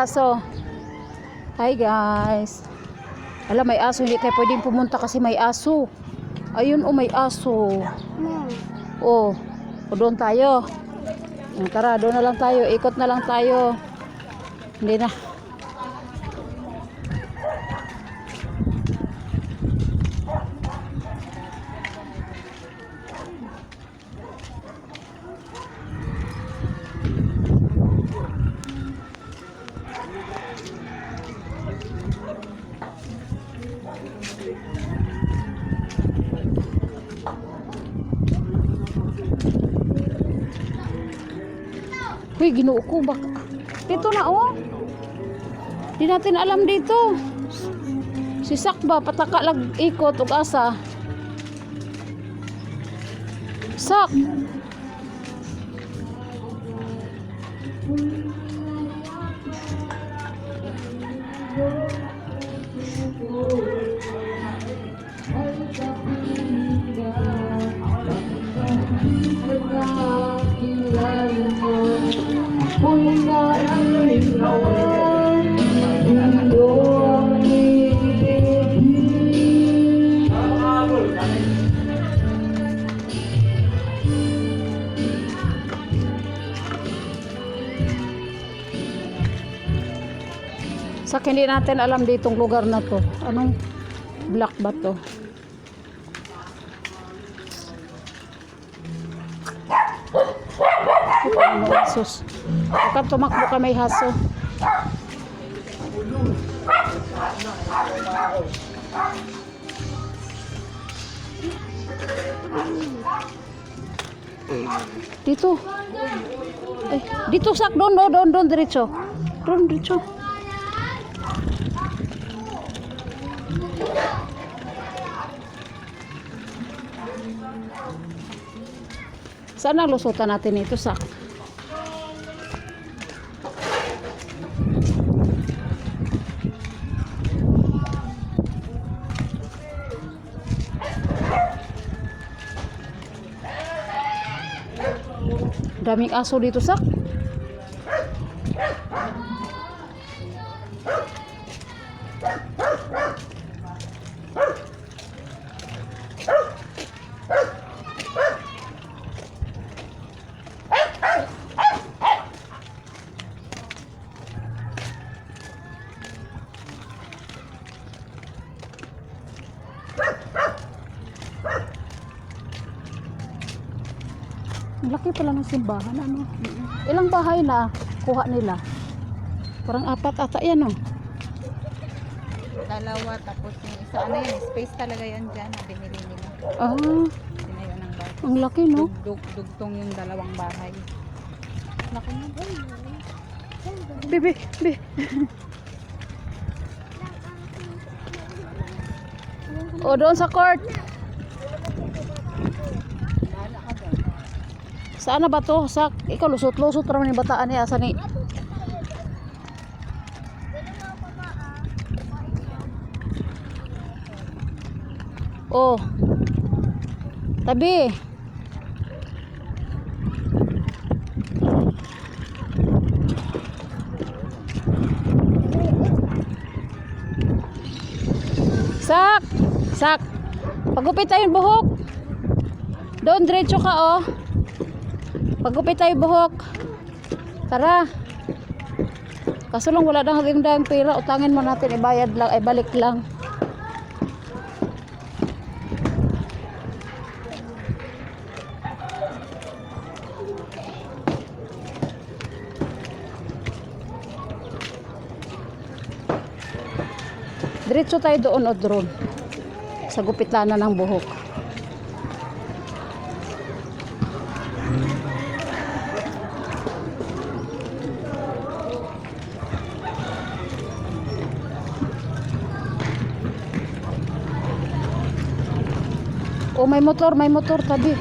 Aso. Hi guys. Wala, may aso. Hindi tayo pwedeng pumunta kasi may aso. Ayun, oh, may aso. Oh, o doon tayo. Tara, doon na lang tayo. Ikot na lang tayo. Hindi na. Uy, ginoo ko. Bak dito na, oh. Di natin alam dito. Si Sakba, pataka lag ikot ug asa. Sak! Sak, hindi natin alam ditong lugar na to. Anong block ba to? Sus. Huwag tumakbo ka may haso. Dito. Eh, dito sak doon, doon, doon diretso. Doon diretso. Saan ang lusutan natin ito, Sak? Daming aso dito, Sak. Laki pala ng simbahan, ano? Ilang bahay na kuha nila? Parang apat ata yan, oh. Dalawa, tapos yung isa, ano yun, space talaga yan dyan na binili nila. Ah, Tinayo ng bahay. ang laki, no? Dug, dugtong yung dalawang bahay. Laki na ba? Bibi, bi. o, doon sa court. Saan na ba to? Sa, ikaw lusot-lusot raman yung bataan niya. Asa ni? Oh. Tabi. Sak! Sak! Pagupit tayo buhok. Doon, diretso ka, oh. Pagupit tayo buhok. Tara. Kaso lang wala nang haging pera. Utangin mo natin, ibayad lang, ibalik lang. Diretso tayo doon o drone. Sa gupitana ng buhok. Oh, may motor, may motor tabi.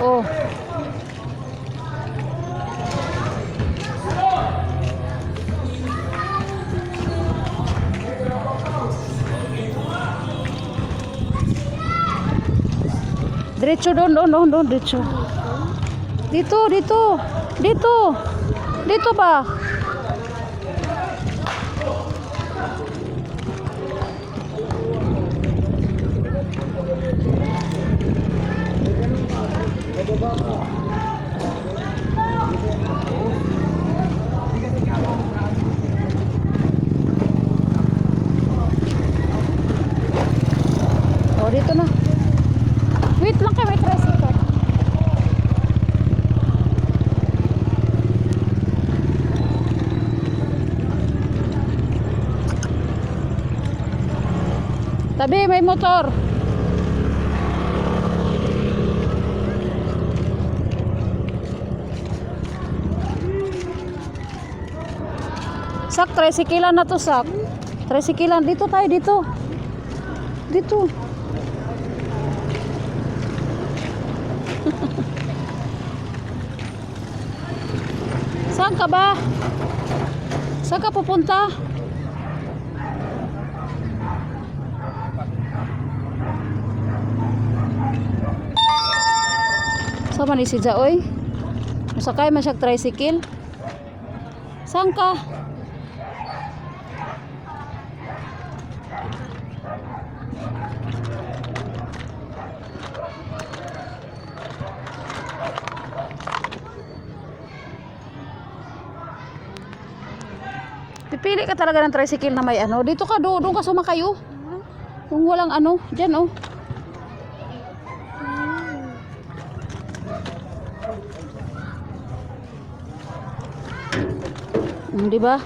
Oh. Diretso doon, doon, doon, doon, diretso. Dito, dito. Dito. Dito ba? Oh, dito na. Wait lang kayo, may tricycle. Tabi, may motor. Sak, tricycle na to, sak. Tricycle Dito tayo, dito. Dito. Saan ka ba? Saan ka pupunta? Saan man si Jaoy? Masakay man siya tricycle? Saan ka? Pipili ka talaga ng tricycle na may ano. Dito ka, doon, doon ka sumakay oh. Kung walang ano, dyan oh. Hmm, di ba?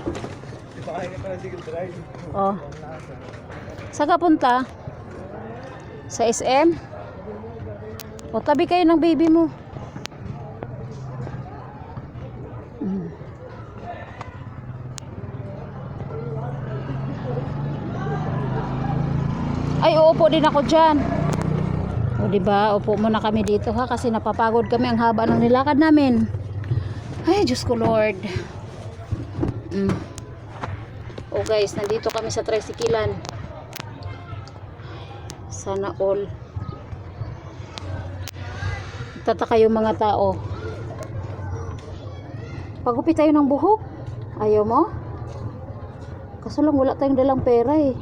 Oh. Saan ka punta? Sa SM? O tabi kayo ng baby mo. Ay, uupo din ako dyan. O, di ba? Upo muna kami dito ha kasi napapagod kami ang haba ng nilakad namin. Ay, Diyos ko Lord. Mm. Oh guys, nandito kami sa tricyclean. Sana all. Tataka yung mga tao. Pagupit tayo ng buhok. Ayaw mo? Kaso lang wala tayong dalang pera eh.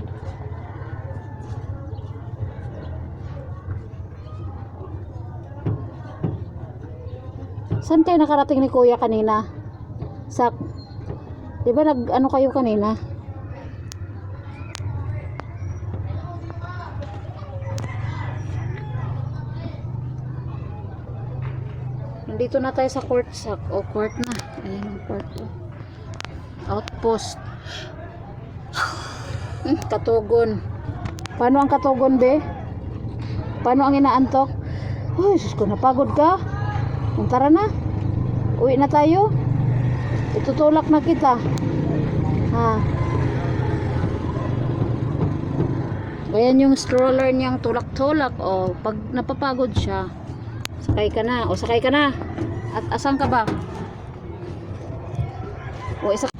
Saan kayo nakarating ni Kuya kanina? Sak. 'Di ba nag ano kayo kanina? Nandito na tayo sa court sak. O court na. Ayan ang court. Outpost. Hmm, katugon. Paano ang katugon, be? Paano ang inaantok? Uy, sus ko, napagod ka. Tara na. Uwi na tayo. Itutulak na kita. Ha. Ayan yung stroller niyang tulak-tulak. O, pag napapagod siya, sakay ka na. O, sakay ka na. At asan ka ba? O, isa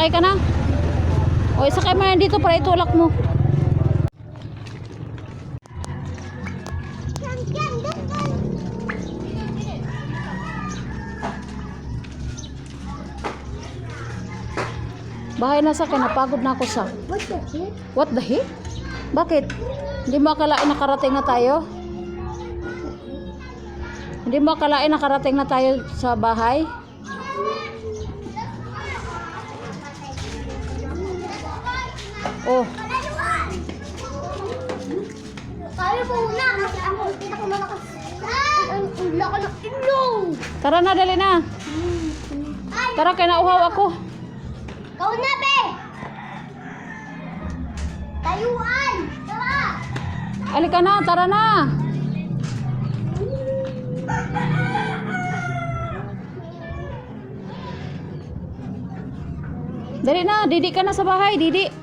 Sakay ka na. O, isakay mo na dito para itulak mo. Bahay na sa akin, napagod na ako sa. What the heck? What the heck? Bakit? Hindi mo akalain nakarating na tayo? Hindi mo akalain nakarating na tayo sa bahay? Oh, Kaya po na kasi ako pinakamalakas. Ang ula ka ng ilong. tara na, dali na. Tara, kinauhaw ako. kau na be. Tayuan. Tara. Alika na, tara na. Dali na, didi ka na sa bahay, didi.